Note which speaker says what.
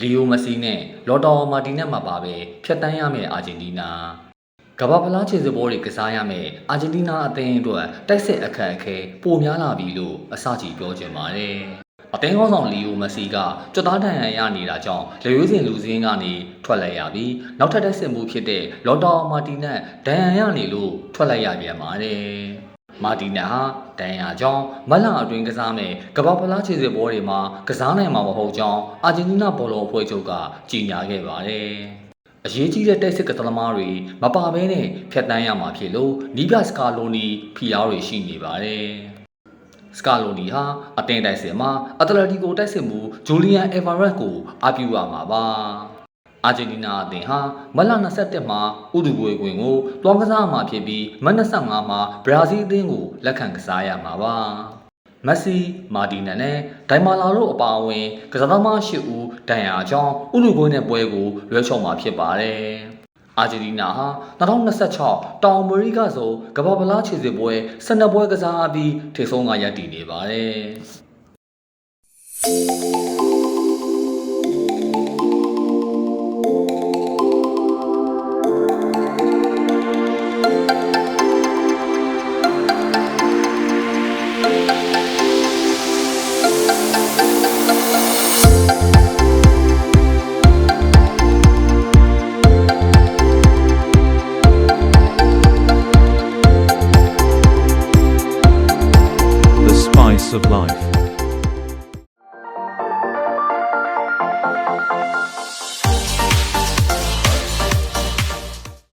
Speaker 1: လီယိုမက်ဆီနဲ့လော်တော်မာတီနက်မှာပါပဲဖျက်တမ်းရမယ့်အာဂျင်တီးနာကမ္ဘာဖလားခြေစပွဲတွေကစားရမယ့်အာဂျင်တီးနာအသင်းအတွက်တိုက်စစ်အခက်အခဲပိုများလာပြီလို့အစကြီးပြောချင်ပါတယ်အသင်းကောင်းဆောင်လီယိုမက်ဆီကကြွသားတန်ရန်ရနေတာကြောင့်လေရွေးစင်လူစင်းကနေထွက်လိုက်ရပြီးနောက်ထပ်တိုက်စစ်မှုဖြစ်တဲ့လော်တော်မာတီနက်ဒန်ရန်ရနေလို့ထွက်လိုက်ရပြန်ပါတယ် မာတီနာဟာဒန်ယာကြောင့်မက်လာအတွင်းကစားမဲ့ကမ္ဘာဖလားခြေစစ်ပွဲတွေမှာကစားနိုင်မှာမဟုတ်ကြောင်းအာဂျင်တီးနာဘောလုံးအဖွဲ့ချုပ်ကကြေညာခဲ့ပါတယ်။အရေးကြီးတဲ့တိုက်စစ်ကသမားတွေမပါဘဲနဲ့ဖျက်တမ်းရမှာဖြစ်လို့နီးပြစကာလိုနီဖီအားတွေရှိနေပါတယ်။စကာလိုနီဟာအတင်းတိုက်စစ်မှာအတလက်တီကိုတိုက်စစ်မှုဂျူလီယန်အေဗာရက်ကိုအပြူရမှာပါ။ အာဂျင်တီးနာအသင်းဟာမလ21မှာဥဒူဂွေကွင်ကိုတွားကစားမှာဖြစ်ပြီးမ25မှာဘရာဇီးအသင်းကိုလက်ခံကစားရမှာပါ။မက်ဆီမာတီနန်နဲ့ဒိုင်မာလာတို့အပါအဝင်ကစားသမား၈ဦးဒဏ်ရာအကြောင်းဥရုဂွေးနဲ့ပွဲကိုလွဲချော်မှာဖြစ်ပါတယ်။အာဂျင်တီးနာဟာ2026တောင်အမေရိကဆိုကမ္ဘာဖလားခြေစစ်ပွဲ12ပွဲကစားပြီးထိပ်ဆုံးကရပ်တည်နေပါတယ်။ of life.